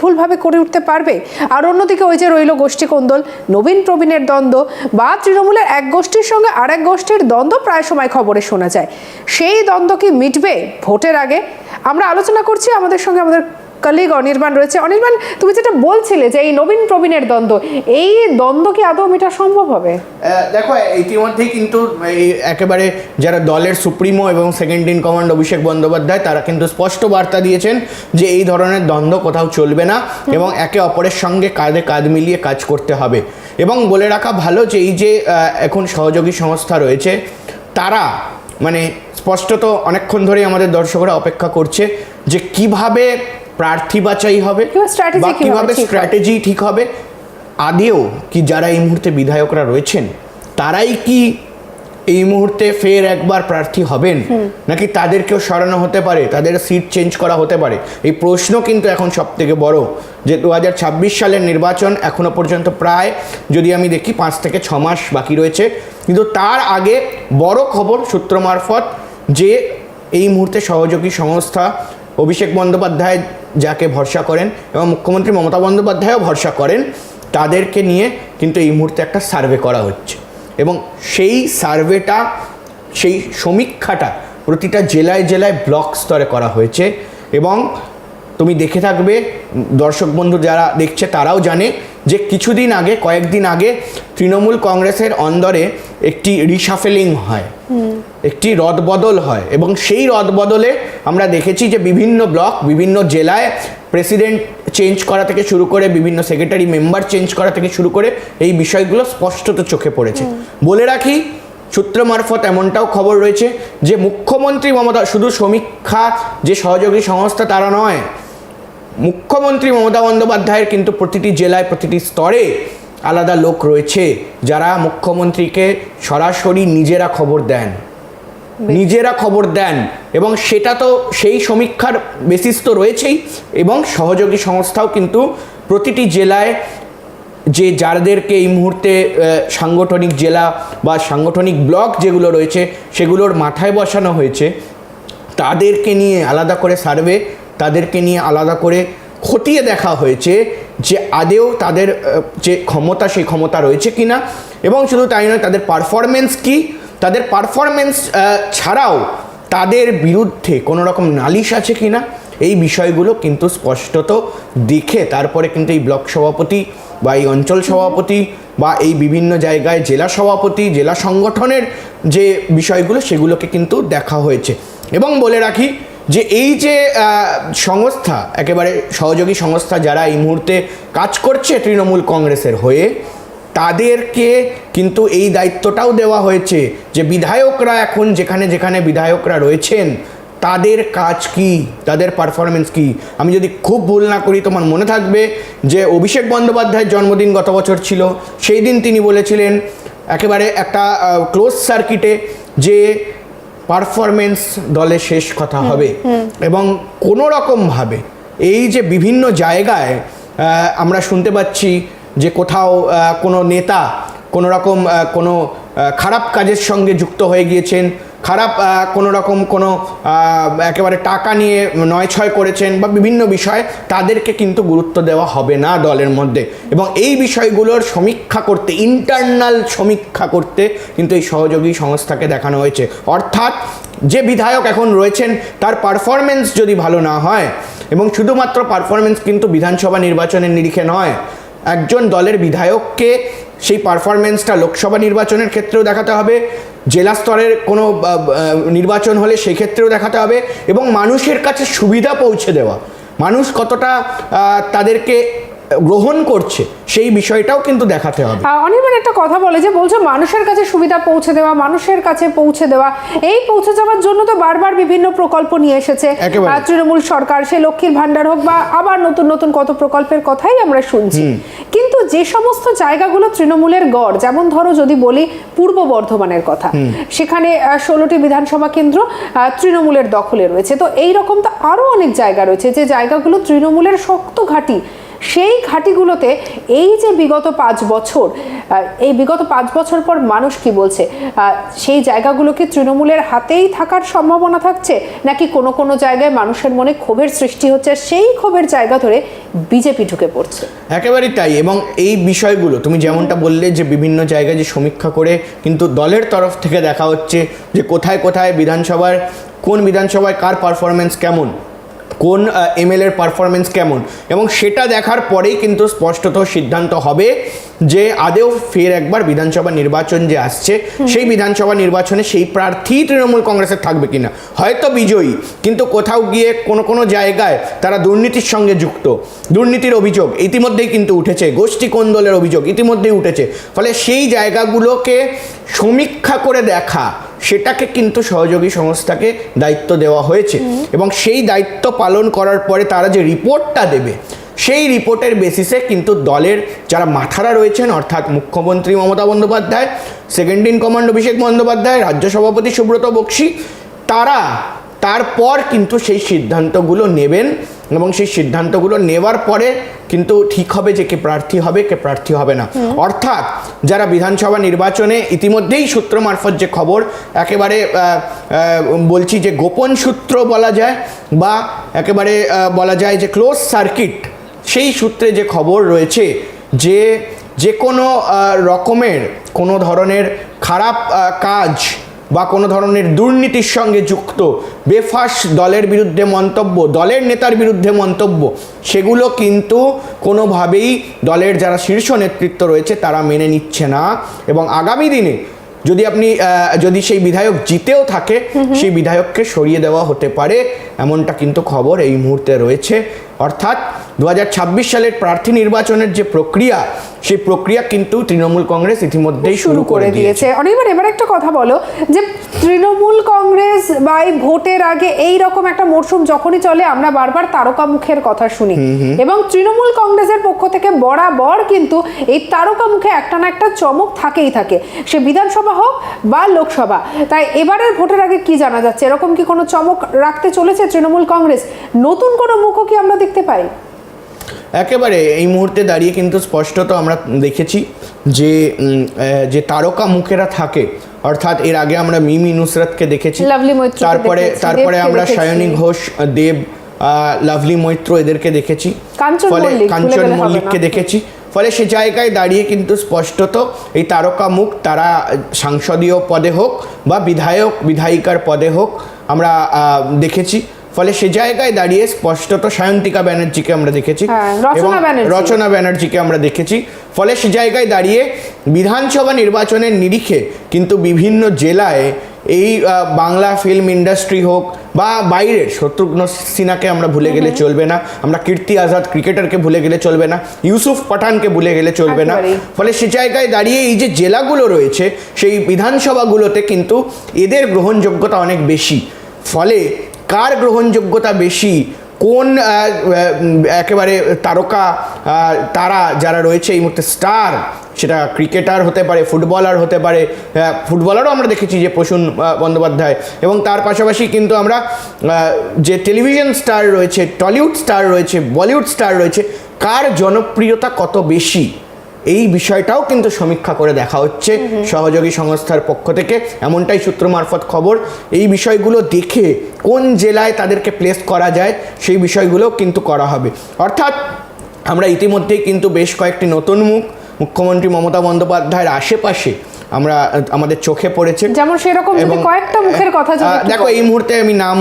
ভুলভাবে করে উঠতে পারবে। আর অন্যদিকে ওই যে রইল গোষ্ঠী কোন্দল, নবীন প্রবীণের দ্বন্দ্ব, বা তৃণমূলের এক গোষ্ঠীর সঙ্গে আর এক গোষ্ঠীর দ্বন্দ্ব প্রায় সময় খবরে শোনা যায়। সেই দ্বন্দ্ব কি মিটবে ভোটের আগে? আমরা আলোচনা করছি আমাদের সঙ্গে আমাদের কলিগ অনির্বাণ রয়েছে। অনির্বাণ তুমি যেটা বলছিলে যে এই নবীন প্রবীণের দ্বন্দ্ব এই দ্বন্দ্ব কি আদৌ মেটা সম্ভব হবে? দেখো ইতিমধ্যেই কিন্তু এই একেবারে যারা দলের সুপ্রিমো এবং second in command Abhishek Bandyopadhyay তারা কিন্তু স্পষ্ট বার্তা দিয়েছেন যে এই ধরনের দ্বন্দ্ব কোথাও চলবে না এবং একে অপরের সঙ্গে কাঁধে কাঁধ মিলিয়ে কাজ করতে হবে। এবং বলে রাখা ভালো যে এই যে এখন সহযোগী সংস্থা রয়েছে তারা মানে স্পষ্টত অনেকক্ষণ ধরেই আমাদের দর্শকরা অপেক্ষা করছে যে কীভাবে প্রার্থী বাছাই হবে বা কীভাবে। স্ট্র্যাটেজি ঠিক হবে? আদেও কি যারা এই মুহূর্তে বিধায়করা রয়েছেন তারাই কি এই মুহূর্তে ফের একবার প্রার্থী হবেন? নাকি তাদেরকেও সরানো হতে পারে? তাদের সিট চেঞ্জ করা হতে পারে? এই প্রশ্ন কিন্তু এখন সব থেকে বড় যে দু হাজার ছাব্বিশ সালের নির্বাচন এখনও পর্যন্ত প্রায় যদি আমি দেখি পাঁচ থেকে ছ মাস বাকি রয়েছে। কিন্তু তার আগে বড় খবর সূত্র মারফত যে এই মুহূর্তে সহযোগী সংস্থা অভিষেক বন্দ্যোপাধ্যায় যাকে ভরসা করেন এবং মুখ্যমন্ত্রী মমতা বন্দ্যোপাধ্যায়ও ভরসা করেন, তাদেরকে নিয়ে কিন্তু এই মুহূর্তে একটা সার্ভে করা হচ্ছে। এবং সেই সার্ভেটা, সেই সমীক্ষাটা প্রতিটা জেলায় জেলায় ব্লক স্তরে করা হয়েছে এবং তুমি দেখে থাকবে দর্শক বন্ধু যারা দেখছে তারাও জানে যে কিছুদিন আগে কয়েকদিন আগে তৃণমূল কংগ্রেসের অন্দরে একটি রিসাফেলিং হয় একটি রদবদল হয় এবং সেই রদবদলে আমরা দেখেছি যে বিভিন্ন ব্লক বিভিন্ন জেলায় প্রেসিডেন্ট চেঞ্জ করা থেকে শুরু করে বিভিন্ন সেক্রেটারি মেম্বার চেঞ্জ করা থেকে শুরু করে এই বিষয়গুলো স্পষ্টত চোখে পড়েছে। বলে রাখি সূত্র মারফত এমনটাও খবর রয়েছে যে মুখ্যমন্ত্রী মমতা শুধু সমীক্ষা যে সহযোগী সংস্থা তারা নয় মুখ্যমন্ত্রী মমতা বন্দ্যোপাধ্যায়ের কিন্তু প্রতিটি জেলায় প্রতিটি স্তরে আলাদা লোক রয়েছে যারা মুখ্যমন্ত্রীকে সরাসরি নিজেরা খবর দেন নিজেরা খবর দেন এবং সেটা তো সেই সমীক্ষার বেসিস তো রয়েছেই এবং সহযোগী সংস্থাও কিন্তু প্রতিটি জেলায় যে যাদেরকে এই মুহূর্তে সাংগঠনিক জেলা বা সাংগঠনিক ব্লক যেগুলো রয়েছে সেগুলোর মাথায় বসানো হয়েছে তাদেরকে নিয়ে আলাদা করে সার্ভে তাদেরকে নিয়ে আলাদা করে খতিয়ে দেখা হয়েছে যে আদেও তাদের যে ক্ষমতা, সেই ক্ষমতা রয়েছে কি না এবং শুধু তাই নয়, তাদের পারফরমেন্স কি? তাদের পারফরমেন্স ছাড়াও তাদের বিরুদ্ধে কোনো রকম নালিশ আছে কিনা? এই বিষয়গুলো কিন্তু স্পষ্টত দেখে তারপরে কিন্তু এই ব্লক সভাপতি বা এই অঞ্চল সভাপতি বা এই বিভিন্ন জায়গায় জেলা সভাপতি, জেলা সংগঠনের যে বিষয়গুলো, সেগুলোকে কিন্তু দেখা হয়েছে। এবং বলে রাখি যে এই যে সংস্থা, একেবারে সহযোগী সংস্থা যারা এই মুহূর্তে কাজ করছে তৃণমূল কংগ্রেসের হয়ে, তাদেরকে কিন্তু এই দায়িত্বটাও দেওয়া হয়েছে যে বিধায়করা এখন যেখানে যেখানে বিধায়করা রয়েছেন, তাদের কাজ কি, তাদের পারফরমেন্স কি? আমি যদি খুব ভুল না করি, তোমার মনে থাকবে যে অভিষেক বন্দ্যোপাধ্যায়ের জন্মদিন গত বছর ছিল, সেই দিন তিনি বলেছিলেন, একেবারে একটা ক্লোজ সার্কিটে যে পারফরমেন্স দলে শেষ কথা হবে। এবং কোনো রকমভাবে এই যে বিভিন্ন জায়গায় আমরা শুনতে পাচ্ছি যে কোথাও কোনো নেতা কোনো রকম কোনো খারাপ কাজের সঙ্গে যুক্ত হয়ে গিয়েছেন খারাপ কোনো রকম কোনো একেবারে টাকা নিয়ে নয় ছয় করেছেন বা বিভিন্ন বিষয়ে, তাদেরকে কিন্তু গুরুত্ব দেওয়া হবে না দলের মধ্যে। এবং এই বিষয়গুলোর সমীক্ষা করতে ইন্টারনাল সমীক্ষা করতে কিন্তু এই সহযোগী সংস্থাকে দেখানো হয়েছে। অর্থাৎ যে বিধায়ক এখন রয়েছেন, তার পারফরমেন্স যদি ভালো না হয়, এবং শুধুমাত্র পারফরমেন্স কিন্তু বিধানসভা নির্বাচনের নিরিখে নয়, একজন দলের বিধায়ককে সেই পারফরমেন্সটা লোকসভা নির্বাচনের ক্ষেত্রেও দেখাতে হবে জেলা স্তরের কোনো নির্বাচন হলে সেক্ষেত্রেও দেখাতে হবে এবং মানুষের কাছে সুবিধা পৌঁছে দেওয়া। মানুষ কতটা তাদেরকে গ্রহণ করছে সেই বিষয়টাও কিন্তু দেখাতে হবে। অনির্বাণ একটা কথা বলে যে বলছো মানুষের কাছে সুবিধা পৌঁছে দেওয়া মানুষের কাছে পৌঁছে দেওয়া এই পৌঁছে যাওয়ার জন্য তো বারবার বিভিন্ন প্রকল্প নিয়ে এসেছে। তৃণমূল সরকার সে লক্ষ্মীর ভান্ডার হোক বা আবার নতুন নতুন কত প্রকল্পের কথাই আমরা শুনছি। কিন্তু যে সমস্ত জায়গাগুলো তৃণমূলের গড় যেমন ধরো যদি বলি পূর্ব বর্ধমানের কথা সেখানে ষোলোটি বিধানসভা কেন্দ্র তৃণমূলের দখলে রয়েছে। তো এই রকম তো আরও অনেক জায়গা রয়েছে যে জায়গাগুলো তৃণমূলের শক্ত ঘাঁটি সেই ঘাঁটিগুলোতে এই যে বিগত পাঁচ বছর এই বিগত পাঁচ বছর পর মানুষ কি বলছে? সেই জায়গাগুলো কি তৃণমূলের হাতেই থাকার সম্ভাবনা থাকছে? নাকি কোনো কোনো জায়গায় মানুষের মনে ক্ষোভের সৃষ্টি হচ্ছে? সেই ক্ষোভের জায়গা ধরে বিজেপি ঢুকে পড়ছে। একেবারেই তাই এবং এই বিষয়গুলো, তুমি যেমনটা বললে যে বিভিন্ন জায়গায় যে সমীক্ষা করে কিন্তু দলের তরফ থেকে দেখা হচ্ছে যে কোথায় কোথায় বিধানসভার, কোন বিধানসভায় কার পারফরমেন্স কেমন। কোন এমএলএর পারফরমেন্স কেমন? এবং সেটা দেখার পরেই কিন্তু স্পষ্টত সিদ্ধান্ত হবে যে আদেও ফের একবার বিধানসভা নির্বাচন যে আসছে সেই বিধানসভা নির্বাচনে সেই প্রার্থী তৃণমূল কংগ্রেসের থাকবে কিনা? হয়তো বিজয়ী কিন্তু কোথাও গিয়ে কোনো কোনো জায়গায় তারা দুর্নীতির সঙ্গে যুক্ত। দুর্নীতির অভিযোগ ইতিমধ্যেই কিন্তু উঠেছে গোষ্ঠী কোন্দলের অভিযোগ ইতিমধ্যেই উঠেছে। ফলে সেই জায়গাগুলোকে সমীক্ষা করে দেখা সেটাকে কিন্তু সহযোগী সংস্থাকে দায়িত্ব দেওয়া হয়েছে। এবং সেই দায়িত্ব পালন করার পরে তারা যে রিপোর্টটা দেবে, সেই রিপোর্টের বেসিসে কিন্তু দলের যারা মাথারা রয়েছেন, অর্থাৎ মুখ্যমন্ত্রী Mamata Bandyopadhyay second in command Abhishek Bandyopadhyay, রাজ্য সভাপতি সুব্রত বক্সি, তারা তারপর কিন্তু সেই সিদ্ধান্তগুলো নেবেন। এবং সেই সিদ্ধান্তগুলো নেওয়ার পরে কিন্তু ঠিক হবে যে কে প্রার্থী হবে কে প্রার্থী হবে না। অর্থাৎ যারা বিধানসভা নির্বাচনে ইতিমধ্যেই সূত্র মারফত যে খবর একেবারে বলছি যে গোপন সূত্র বলা যায় বা একেবারে বলা যায় যে ক্লোজ সার্কিট সেই সূত্রে যে খবর রয়েছে যে যে কোনো রকমের কোনো ধরনের খারাপ কাজ বা কোনো ধরনের দুর্নীতির সঙ্গে যুক্ত বেফাস দলের বিরুদ্ধে মন্তব্য দলের নেতার বিরুদ্ধে মন্তব্য সেগুলো কিন্তু কোনোভাবেই দলের যারা শীর্ষ নেতৃত্ব রয়েছে তারা মেনে নিচ্ছে না। এবং আগামী দিনে যদি আপনি যদি সেই বিধায়ক জিতেও থাকে সেই বিধায়ককে সরিয়ে দেওয়া হতে পারে এমনটা কিন্তু খবর এই মুহূর্তে রয়েছে। অর্থাৎ দু হাজার ছাব্বিশ সালের প্রার্থী নির্বাচনের যে প্রক্রিয়া সেই প্রক্রিয়া কিন্তু তৃণমূল কংগ্রেস ইতিমধ্যেই শুরু করে দিয়েছে। দিয়েছে। অনেকবার এবার একটা কথা বলো যে তৃণমূল কংগ্রেস বা এই ভোটের আগে এই রকম একটা মরশুম যখনই চলে আমরা বারবার তারকা মুখের কথা শুনি। এবং তৃণমূল কংগ্রেসের পক্ষ থেকে বরাবর কিন্তু এই তারকা মুখে একটা না একটা চমক থাকেই থাকে। সে বিধানসভা হোক বা লোকসভা। তাই এবারের ভোটের আগে কি জানা যাচ্ছে? এরকম কি কোনো চমক রাখতে চলেছে তৃণমূল কংগ্রেস? নতুন কোনো মুখও কি আমরা দেখতে পাই। একেবারে এই মুহূর্তে দাঁড়িয়ে কিন্তু স্পষ্টত আমরা দেখেছি যে যে তারকা মুখেরা থাকে অর্থাৎ এর আগে আমরা মিমি নুসরাতকে দেখেছি তারপরে তারপরে আমরা সায়নী ঘোষ দেব লাভলি মৈত্র এদেরকে দেখেছি। কাঞ্চন ফলে কাঞ্চন মল্লিককে দেখেছি। ফলে সে জায়গায় দাঁড়িয়ে কিন্তু স্পষ্টত এই তারকা মুখ তারা সাংসদীয় পদে হোক বা বিধায়ক বিধায়িকার পদে হোক আমরা আহ, দেখেছি। ফলে সে জায়গায় দাঁড়িয়ে স্পষ্টত সায়ন্তিকা ব্যানার্জিকে আমরা দেখেছি। হ্যাঁ, এবং রচনা ব্যানার্জিকে আমরা দেখেছি। ফলে সে জায়গায় দাঁড়িয়ে বিধানসভা নির্বাচনের নিরিখে কিন্তু বিভিন্ন জেলায় এই বাংলা ফিল্ম ইন্ডাস্ট্রি হোক বা বাইরের শত্রুঘ্ন সিনহাকে আমরা ভুলে গেলে চলবে না। আমরা কীর্তি আজাদ ক্রিকেটারকে ভুলে গেলে চলবে না। ইউসুফ পাঠানকে ভুলে গেলে চলবে না। ফলে সে জায়গায় দাঁড়িয়ে এই যে জেলাগুলো রয়েছে সেই বিধানসভাগুলোতে কিন্তু এদের গ্রহণযোগ্যতা অনেক বেশি। ফলে কার গ্রহণযোগ্যতা বেশি? কোন একেবারে তারকা তারা যারা রয়েছে এই মুহূর্তে স্টার, সেটা ক্রিকেটার হতে পারে, ফুটবলার হতে পারে ফুটবলারও আমরা দেখেছি যে প্রসূন বন্দ্যোপাধ্যায় এবং তার পাশাপাশি কিন্তু আমরা যে টেলিভিশন স্টার রয়েছে, টলিউড স্টার রয়েছে, বলিউড স্টার রয়েছে, কার জনপ্রিয়তা কত বেশি? এই বিষয়টাও কিন্তু সমীক্ষা করে দেখা হচ্ছে সহযোগী সংস্থার পক্ষ থেকে। এমনটাই সূত্র মারফত খবর। এই বিষয়গুলো দেখে কোন জেলায় তাদেরকে প্লেস করা যায়, সেই বিষয়গুলো কিন্তু করা হবে। অর্থাৎ আমরা ইতিমধ্যেই কিন্তু বেশ কয়েকটি নতুন মুখ। মুখ্যমন্ত্রী মমতা বন্দ্যোপাধ্যায়ের আশেপাশে আমরা আমাদের চোখে পড়েছে। যেমন সেরকম যদি কয়েকটা মুখের কথা দেখো এই মুহূর্তে আমি নাম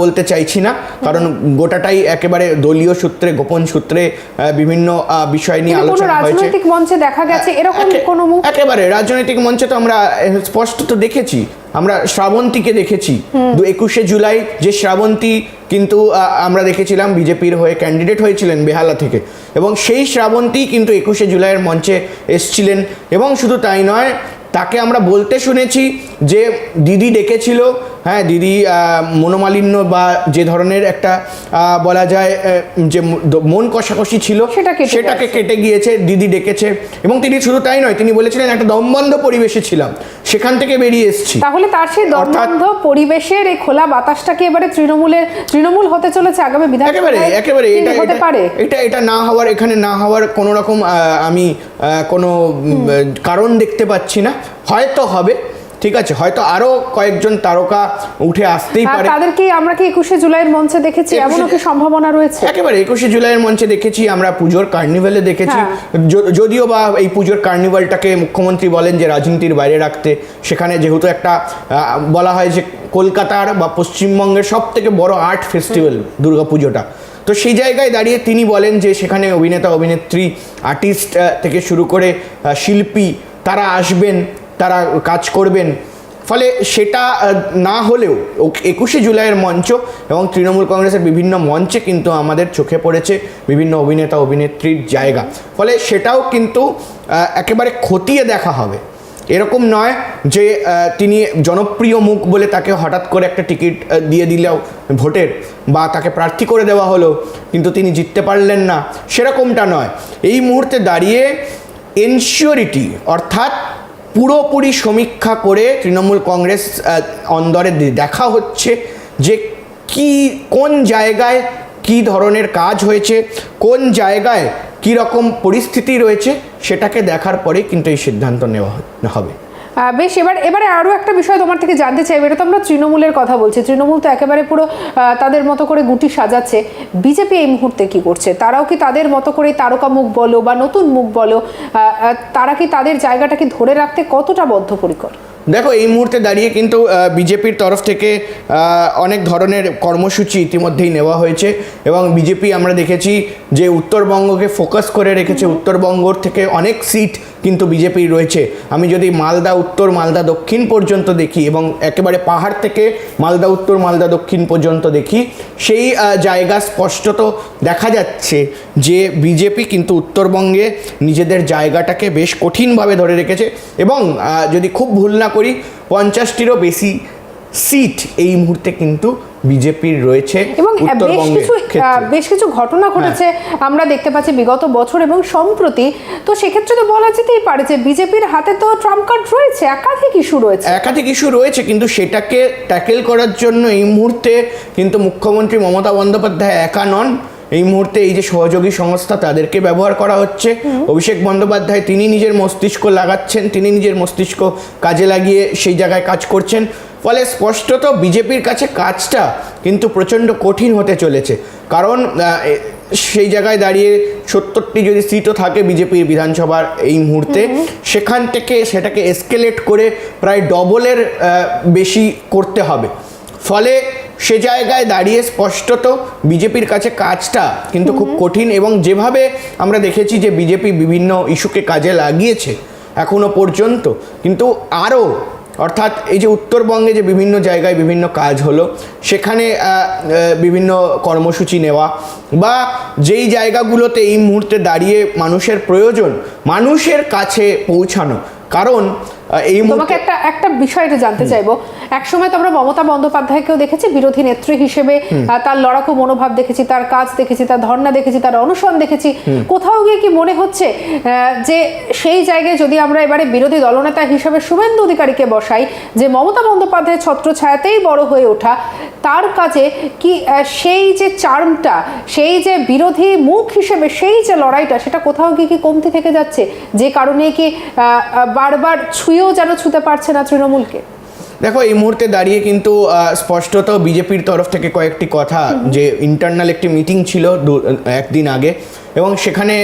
বলতে চাইছি না কারণ গোটাটাই একেবারে দলীয় সূত্রে গোপন সূত্রে বিভিন্ন বিষয় নিয়ে আলোচনা হয়েছে। রাজনৈতিক মঞ্চে দেখা গেছে এরকম কোনো মুখ একেবারে রাজনৈতিক মঞ্চে তো আমরা স্পষ্ট তো দেখেছি। আমরা শ্রাবন্তীকে দেখেছি। দু একুশে জুলাই যে শ্রাবন্তী কিন্তু আমরা দেখেছিলাম বিজেপির হয়ে ক্যান্ডিডেট হয়েছিলেন বেহালা থেকে। এবং সেই শ্রাবন্তী কিন্তু একুশে জুলাইয়ের মঞ্চে এসছিলেন। এবং শুধু তাই নয় তাকে আমরা বলতে শুনেছি যে দিদি ডেকেছিল হ্যাঁ দিদি মনোমালিন্য বা যে ধরনের একটা বলা যায় যে মন কষাকষি ছিল সেটাকে কেটে গিয়েছে দিদি ডেকেছে এবং তিনি শুধু তাই নয় তিনি বলেছিলেন একটা দমবন্ধ পরিবেশে ছিলাম সেখান থেকে বেরিয়ে এসেছি। তাহলে তার সেই দমবন্ধ পরিবেশের এই খোলা বাতাসটাকে এবারে তৃণমূলের তৃণমূল হতে চলেছে আগামী বিধানসভায়? একেবারে একেবারে এটা হতে পারে? এটা এটা না হওয়ার এখানে না হওয়ার কোনো রকম আমি কোনো কারণ দেখতে পাচ্ছি না। হয়তো হবে ঠিক আছে হয়তো আরও কয়েকজন তারকা উঠে আসতেই পারে। তাদেরকে আমরা কি একুশে জুলাইয়ের মঞ্চে দেখেছি? এমনও কি সম্ভাবনা রয়েছে? একেবারে একুশে জুলাইয়ের মঞ্চে দেখেছি আমরা পুজোর কার্নিভালে দেখেছি। হ্যাঁ। যদিও বা এই পুজোর কার্নিভালটাকে মুখ্যমন্ত্রী বলেন যে রাজনীতির বাইরে রাখতে সেখানে যেহেতু একটা বলা হয় যে কলকাতার বা পশ্চিমবঙ্গের সব থেকে বড় আর্ট ফেস্টিভ্যাল দুর্গাপুজোটা। তো সেই জায়গায় দাঁড়িয়ে তিনি বলেন যে সেখানে অভিনেতা অভিনেত্রী আর্টিস্ট থেকে শুরু করে শিল্পী তারা আসবেন। তারা কাজ করবেন। ফলে সেটা না হলেও একুশে জুলাইয়ের মঞ্চ এবং তৃণমূল কংগ্রেসের বিভিন্ন মঞ্চে কিন্তু আমাদের চোখে পড়েছে বিভিন্ন অভিনেতা, অভিনেত্রীর জায়গা। ফলে সেটাও কিন্তু একেবারে খতিয়ে দেখা হবে। এরকম নয় যে তিনি জনপ্রিয় মুখ বলে তাকে হঠাৎ করে একটা টিকিট দিয়ে দিলেও ভোটের বা তাকে প্রার্থী করে দেওয়া হলো, কিন্তু তিনি জিততে পারলেন না। সেরকমটা নয়। এই মুহূর্তে দাঁড়িয়ে এনশিওরিটি অর্থাৎ পুরোপুরি সমীক্ষা করে তৃণমূল কংগ্রেস অন্দরে দেখা হচ্ছে যে কি, কোন জায়গায় কি ধরনের কাজ হয়েছে, কোন জায়গায় কী রকম পরিস্থিতি রয়েছে, সেটাকে দেখার পরে কিন্তু এই সিদ্ধান্ত নেওয়া হবে। বেশ, এবার এবারে আরও একটা বিষয় তোমার থেকে জানতে চাই, এটা তো আমরা তৃণমূলের কথা বলছি। তৃণমূল তো একেবারে পুরো তাদের মতো করে গুটি সাজাচ্ছে। বিজেপি এই মুহূর্তে কি করছে? তারাও কি তাদের মতো করে তারকা মুখ বলো বা নতুন মুখ বলো তারা কি তাদের জায়গাটাকে ধরে রাখতে কতটা বদ্ধপরিকর? দেখো, এই মুহূর্তে দাঁড়িয়ে কিন্তু বিজেপির তরফ থেকে অনেক ধরনের কর্মসূচি ইতিমধ্যেই নেওয়া হয়েছে এবং বিজেপি আমরা দেখেছি যে উত্তরবঙ্গকে ফোকাস করে রেখেছে। উত্তরবঙ্গর থেকে অনেক সিট কিন্তু বিজেপির রয়েছে। আমি যদি মালদা উত্তর, মালদা দক্ষিণ পর্যন্ত দেখি এবং একেবারে পাহাড় থেকে মালদা উত্তর, মালদা দক্ষিণ পর্যন্ত দেখি, সেই জায়গা স্পষ্টত দেখা যাচ্ছে যে বিজেপি কিন্তু উত্তরবঙ্গে নিজেদের জায়গাটাকে বেশ কঠিনভাবে ধরে রেখেছে এবং যদি খুব ভুল না করি, পঞ্চাশটিরও বেশি সিট এই মুহূর্তে কিন্তু বিজেপির রয়েছে এবং বেশ কিছু বেশ কিছু ঘটনা ঘটেছে আমরা দেখতে পাচ্ছি বিগত বছর এবং সম্প্রতি। তো সেক্ষেত্রে তো বলা যেতেই পারে যে বিজেপির হাতে তো ট্রাম্প কার্ড রয়েছে একাধিক ইস্যু রয়েছে। একাধিক ইস্যু রয়েছে কিন্তু সেটাকে ট্যাকেল করার জন্য এই মুহূর্তে কিন্তু মুখ্যমন্ত্রী মমতা বন্দ্যোপাধ্যায় একা নন। এই মুহূর্তে এই যে সহযোগী সংস্থা তাদেরকে ব্যবহার করা হচ্ছে। অভিষেক বন্দ্যোপাধ্যায় তিনি নিজের মস্তিষ্ক লাগাচ্ছেন তিনি নিজের মস্তিষ্ক কাজে লাগিয়ে সেই জায়গায় কাজ করছেন। ফলে স্পষ্টত বিজেপির কাছে কাজটা কিন্তু প্রচণ্ড কঠিন হতে চলেছে। কারণ সেই জায়গায় দাঁড়িয়ে সত্তরটি যদি সিটও থাকে বিজেপির বিধানসভার এই মুহূর্তে সেখান থেকে সেটাকে এসকেলেট করে প্রায় ডবলের বেশি করতে হবে। ফলে সে জায়গায় দাঁড়িয়ে স্পষ্টত বিজেপির কাছে কাজটা কিন্তু খুব কঠিন এবং যেভাবে আমরা দেখেছি যে বিজেপি বিভিন্ন ইস্যুকে কাজে লাগিয়েছে এখনও পর্যন্ত কিন্তু আরও অর্থাৎ এই যে উত্তরবঙ্গে যে বিভিন্ন জায়গায় বিভিন্ন কাজ হলো সেখানে বিভিন্ন কর্মসূচি নেওয়া বা যেই জায়গাগুলোতে এই মুহূর্তে দাঁড়িয়ে মানুষের প্রয়োজন মানুষের কাছে পৌঁছানো। কারণ এই তোমাকে একটা একটা বিষয় জানতে চাইব। একসময় তো আমরা মমতা বন্দ্যোপাধ্যায়কেও দেখেছি বিরোধী নেত্রী হিসেবে তার লড়াকু মনোভাব দেখেছি তার কাজ দেখেছি তার ধর্ণা দেখেছি তার অনুসরণ দেখেছি। কোথাও গিয়ে কি মনে হচ্ছে যে সেই জায়গায় যদি আমরা এবারে বিরোধী দলনেতা হিসেবে শুভেন্দু অধিকারীকে বসাই যে মমতা বন্দ্যোপাধ্যায়ের ছত্রছায়াতেই বড় হয়ে ওঠা তার কাছে কি সেই যে চার্মটা সেই যে বিরোধী মুখ হিসেবে সেই যে লড়াইটা সেটা কোথাও গিয়ে কি কমতি থেকে যাচ্ছে? যে কারণে কি বারবার ছুঁয়েও যেন ছুঁতে পারছে না তৃণমূলকে। দেখো এই মুহূর্তে দাঁড়িয়ে কিন্তু স্পষ্টত বিজেপির তরফ থেকে কয়েকটি কথা যে ইন্টারনাল একটি মিটিং ছিল একদিন আগে এবং সেখানে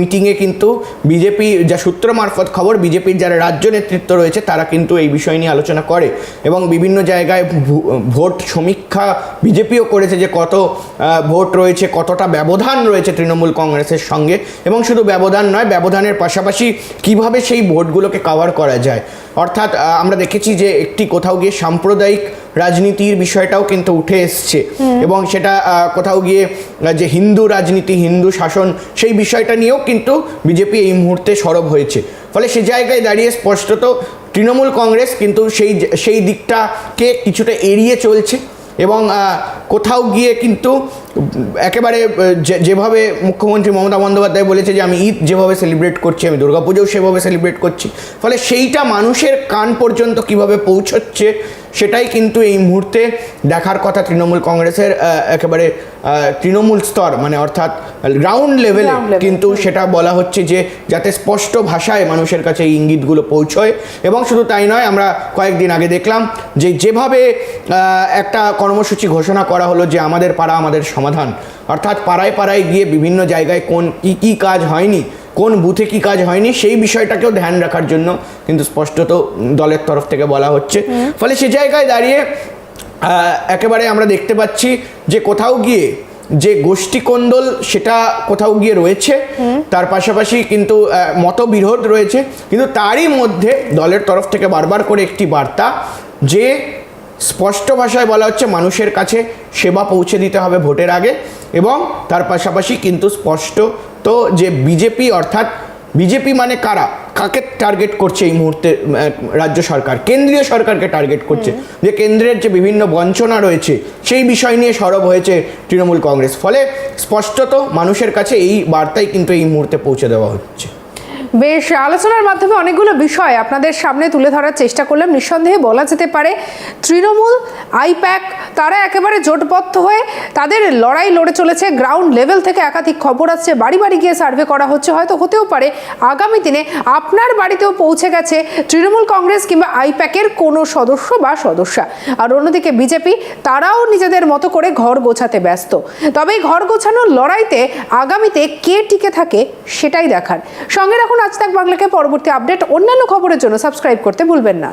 মিটিংয়ে কিন্তু বিজেপি যা সূত্র মারফত খবর, বিজেপির যারা রাজ্য নেতৃত্ব রয়েছে তারা কিন্তু এই বিষয় নিয়ে আলোচনা করে এবং বিভিন্ন জায়গায় ভোট সমীক্ষা বিজেপিও করেছে যে কত ভোট রয়েছে, কতটা ব্যবধান রয়েছে তৃণমূল কংগ্রেসের সঙ্গে এবং শুধু ব্যবধান নয়, ব্যবধানের পাশাপাশি কীভাবে সেই ভোটগুলোকে কাভার করা যায়। অর্থাৎ আমরা দেখেছি যে একটি কোথাও গিয়ে সাম্প্রদায়িক রাজনীতির বিষয়টাও কিন্তু উঠে এসছে। এবং সেটা কোথাও গিয়ে যে হিন্দু রাজনীতি হিন্দু শাসন সেই বিষয়টা নিয়েও কিন্তু বিজেপি এই মুহূর্তে সরব হয়েছে। ফলে সে জায়গায় দাঁড়িয়ে স্পষ্টত তৃণমূল কংগ্রেস কিন্তু সেই সেই দিকটাকে কিছুটা এড়িয়ে চলছে। এবং কোথাও গিয়ে কিন্তু, একেবারে যেভাবে মুখ্যমন্ত্রী মমতা বন্দ্যোপাধ্যায় বলেছে যে, আমি ঈদ যেভাবে সেলিব্রেট করছি, আমি দুর্গাপুজোও সেভাবে সেলিব্রেট করছি, ফলে সেইটা মানুষের কান পর্যন্ত কীভাবে পৌঁছচ্ছে সেটাই কিন্তু এই মুহূর্তে দেখার কথা তৃণমূল কংগ্রেসের একেবারে তৃণমূল স্তর মানে অর্থাৎ গ্রাউন্ড লেভেলে কিন্তু সেটা বলা হচ্ছে যে যাতে স্পষ্ট ভাষায় মানুষের কাছে এই ইঙ্গিতগুলো পৌঁছয়। এবং শুধু তাই নয় আমরা কয়েকদিন আগে দেখলাম যে যেভাবে একটা কর্মসূচি ঘোষণা করা হলো যে আমাদের পাড়া আমাদের সমাধান। অর্থাৎ পাড়ায় পাড়ায় গিয়ে বিভিন্ন জায়গায় কোন কি কি কাজ হয়নি। কোন বুথে কি কাজ হয়নি সেই বিষয়টাকেও ধ্যান রাখার জন্য কিন্তু স্পষ্টত দলের তরফ থেকে বলা হচ্ছে। ফলে সে জায়গায় দাঁড়িয়ে একেবারে আমরা দেখতে পাচ্ছি যে কোথাও গিয়ে যে গোষ্ঠী কোন্দল সেটা কোথাও গিয়ে রয়েছে। তার পাশাপাশি কিন্তু মতবিরোধ রয়েছে। কিন্তু তারই মধ্যে দলের তরফ থেকে বারবার করে একটি বার্তা যে স্পষ্ট ভাষায় বলা হচ্ছে মানুষের কাছে সেবা পৌঁছে দিতে হবে ভোটের আগে এবং তার পাশাপাশি কিন্তু স্পষ্ট তো যে বিজেপি অর্থাৎ বিজেপি মানে কারা? কাকে টার্গেট করছে এই মুহূর্তে রাজ্য সরকার? কেন্দ্রীয় সরকারকে টার্গেট করছে। যে কেন্দ্রের যে বিভিন্ন বঞ্চনা রয়েছে সেই বিষয় নিয়ে সরব হয়েছে তৃণমূল কংগ্রেস। ফলে স্পষ্টত মানুষের কাছে এই বার্তাই কিন্তু এই মুহূর্তে পৌঁছে দেওয়া হচ্ছে। বেশ, আলোচনার মাধ্যমে অনেকগুলো বিষয় আপনাদের সামনে তুলে ধরার চেষ্টা করলাম। নিঃসন্দেহে বলা যেতে পারে, তৃণমূল, আইপ্যাক, তারা একেবারে জোটবদ্ধ হয়ে তাদের লড়াই লড়ে চলেছে। গ্রাউন্ড লেভেল থেকে একাধিক খবর আসছে। বাড়ি বাড়ি গিয়ে সার্ভে করা হচ্ছে। হয়তো হতেও পারে, আগামী দিনে আপনার বাড়িতেও পৌঁছে গেছে তৃণমূল কংগ্রেস কিংবা আইপ্যাকের কোনো সদস্য বা সদস্যা। আর অন্যদিকে বিজেপি, তারাও নিজেদের মতো করে ঘর গোছাতে ব্যস্ত। তবে এই ঘর গোছানোর লড়াইতে আগামীতে কে টিকে থাকে সেটাই দেখার। সঙ্গে রাখুন আজ তাক বাংলাকে পরবর্তী আপডেট অন্যান্য খবরের জন্য সাবস্ক্রাইব করতে ভুলবেন না।